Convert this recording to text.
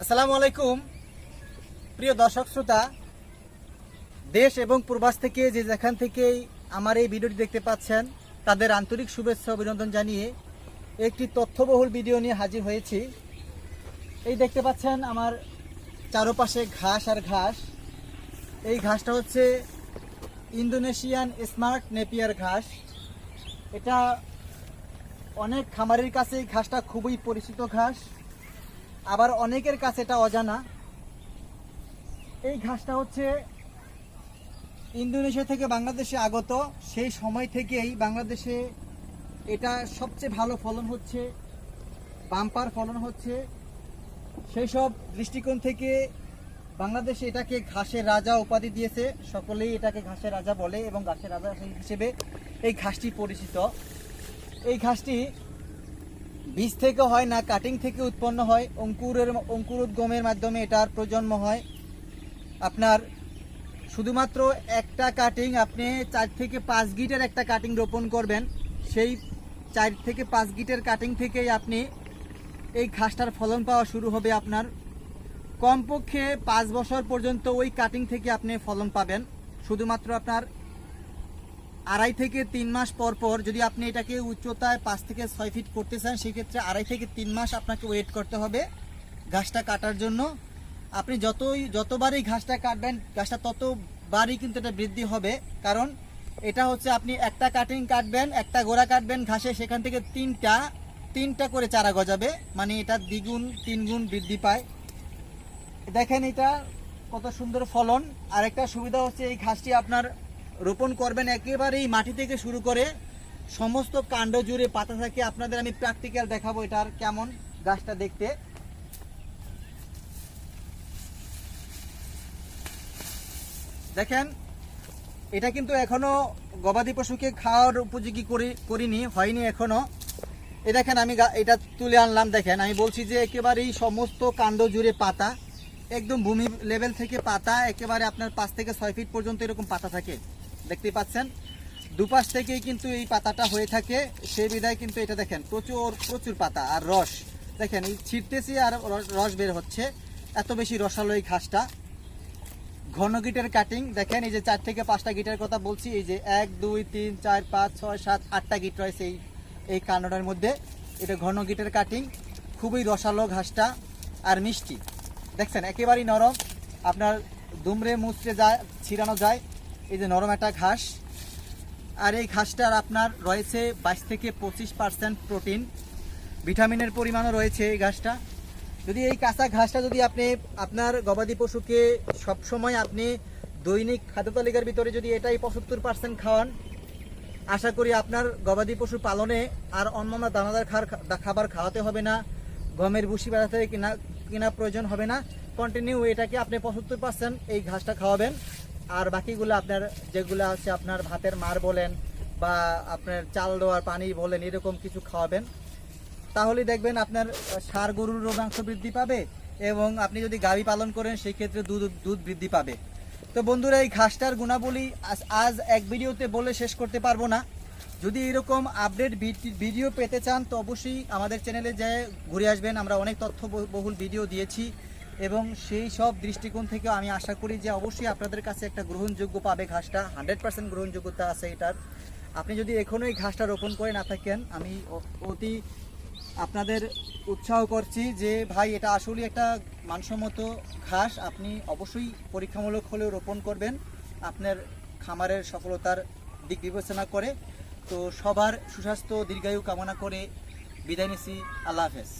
আসসালামু আলাইকুম। প্রিয় দর্শক, শ্রোতা, দেশ এবং প্রবাস থেকে যে যেখান থেকেই আমার এই ভিডিওটি দেখতে পাচ্ছেন, তাদের আন্তরিক শুভেচ্ছা অভিনন্দন জানিয়ে একটি তথ্যবহুল ভিডিও নিয়ে হাজির হয়েছি। এই দেখতে পাচ্ছেন আমার চারপাশে ঘাস আর ঘাস। এই ঘাসটা হচ্ছে ইন্দোনেশিয়ান স্মার্ট নেপিয়ার ঘাস। এটা অনেক খামারের কাছে এই ঘাসটা খুবই পরিচিত ঘাস। আবার অনেকের কাছে এটা অজানা। এই ঘাসটা হচ্ছে ইন্দোনেশিয়া থেকে বাংলাদেশে আগত। সেই সময় থেকেই বাংলাদেশে এটা সবচেয়ে ভালো ফলন হচ্ছে, বাম্পার ফলন হচ্ছে। সেই সব দৃষ্টিকোণ থেকে বাংলাদেশে এটাকে ঘাসের রাজা উপাধি দিয়েছে। সকলেই এটাকে ঘাসের রাজা বলে এবং ঘাসের রাজা হিসেবে এই ঘাসটি পরিচিত। এই ঘাসটি বীজ থেকে হয় না কাটিং থেকে উৎপন্ন হয়। অঙ্কুরের অঙ্কুরোদ্গমের মাধ্যমে এটার প্রজন্ম হয়। আপনার শুধুমাত্র একটা কাটিং আপনি চার থেকে পাঁচ গিটের একটা কাটিং রোপণ করবেন। সেই চার থেকে পাঁচ গিটের কাটিং থেকেই আপনি এই ঘাসটার ফলন পাওয়া শুরু হবে আপনার। কমপক্ষে পাঁচ বছর পর্যন্ত ওই কাটিং থেকে আপনি ফলন পাবেন। শুধুমাত্র আপনার আড়াই থেকে তিন মাস পর পর যদি আপনি এটাকে উচ্চতায় পাঁচ থেকে ছয় ফিট করতে চান, সেক্ষেত্রে আড়াই থেকে তিন মাস আপনাকে ওয়েট করতে হবে ঘাসটা কাটার জন্য। আপনি যতই, যতবারই ঘাসটা কাটবেন, ঘাসটা ততবারই কিন্তু এটা বৃদ্ধি হবে। কারণ এটা হচ্ছে আপনি একটা কাটিং কাটবেন, একটা গোড়া কাটবেন, ঘাসে সেখান থেকে তিনটা তিনটা করে চারা গজাবে। মানে এটা দ্বিগুণ, তিনগুণ বৃদ্ধি পায়। দেখেন এটা কত সুন্দর ফলন। আরেকটা সুবিধা হচ্ছে এই ঘাসটি আপনার রোপণ করবেন একেবারেই মাটি থেকে শুরু করে সমস্ত কাণ্ড জুড়ে পাতা থাকে আপনাদের আমি প্র্যাকটিক্যাল দেখাবো এটার কেমন গাছটা দেখতে। দেখেন, এটা কিন্তু এখনও গবাদি পশুকে খাওয়ার উপযোগী করি করিনি, হয়নি এখনও। এ দেখেন, আমি এটা তুলে আনলাম, দেখেন, আমি বলছি যে একেবারেই সমস্ত কাণ্ড জুড়ে পাতা, একদম ভূমি লেভেল থেকে পাতা, একেবারে আপনার পাঁচ থেকে ছয় ফিট পর্যন্ত এরকম পাতা থাকে। দেখতেই পাচ্ছেন। দুপাশ থেকেই কিন্তু এই পাতাটা হয়ে থাকে। সেই বিধায় কিন্তু এটা দেখেন, প্রচুর প্রচুর পাতা আর রস। দেখেন, এই ছিটতেছি আর রস বের হচ্ছে। এত বেশি রসালো এই ঘাসটা। ঘন গিটের কাটিং দেখেন, এই যে চার থেকে পাঁচটা গিটের কথা বলছি, এই যে এক, দুই, তিন, চার, পাঁচ, ছয়, সাত, আটটা গিট রয়েছে এই এই কান্ডটার মধ্যে। এটা ঘন গিটের কাটিং খুবই রসালো ঘাসটা আর মিষ্টি। দেখছেন, একেবারেই নরম। আপনার দুমড়ে মুচড়ে যায় ছিড়ানো যায় এই যে নরম একটা ঘাস। আর এই ঘাসটার আপনার রয়েছে বাইশ থেকে পঁচিশ পার্সেন্ট প্রোটিন। ভিটামিনের পরিমাণও রয়েছে এই ঘাসটা। যদি এই কাঁচা ঘাসটা যদি আপনি আপনার গবাদি পশুকে সবসময় আপনি দৈনিক খাদ্য তালিকার ভিতরে যদি এটাই পঁচাত্তর পার্সেন্ট খাওয়ান, আশা করি আপনার গবাদি পশু পালনে আর অন্যান্য দানাদার খাবার খাওয়াতে হবে না, গমের ভুসি বাজার থেকে কেনা কিনা প্রয়োজন হবে না। কন্টিনিউ এটাকে আপনি পঁচাত্তর পার্সেন্ট এই ঘাসটা খাওয়াবেন। আর বাকিগুলো আপনার যেগুলো আছে আপনার ভাতের মার বলেন বা আপনার চাল দেওয়ার পানি বলেন, এরকম কিছু খাওয়াবেন। তাহলে দেখবেন আপনার সার গরুর রোগাংশ বৃদ্ধি পাবে এবং আপনি যদি গাভী পালন করেন সেই ক্ষেত্রে দুধ দুধ বৃদ্ধি পাবে। তো বন্ধুরা, এই ঘাসটার গুণাবলী আজ এক ভিডিওতে বলে শেষ করতে পারব না। যদি এরকম আপডেট ভিডিও পেতে চান, তো অবশ্যই আমাদের চ্যানেলে যেয়ে ঘুরে আসবেন। আমরা অনেক তথ্য বহুল ভিডিও দিয়েছি। এবং সেই সব দৃষ্টিকোণ থেকে আমি আশা করি যে অবশ্যই আপনাদের কাছে একটা গ্রহণযোগ্য পাবে ঘাসটা। হান্ড্রেড পার্সেন্ট গ্রহণযোগ্যতা আছে এটার। আপনি যদি এখনও এই ঘাসটা রোপণ করে না থাকেন, আমি অতি আপনাদের উৎসাহ করছি যে ভাই, এটা আসলে একটা মানসম্মত ঘাস। আপনি অবশ্যই পরীক্ষামূলক হলেও রোপণ করবেন। আপনার খামারের সফলতার দিক বিবেচনা করে। তো সবার সুস্বাস্থ্য, দীর্ঘায়ু কামনা করে বিদায় নিচ্ছি। আল্লাহ হাফেজ।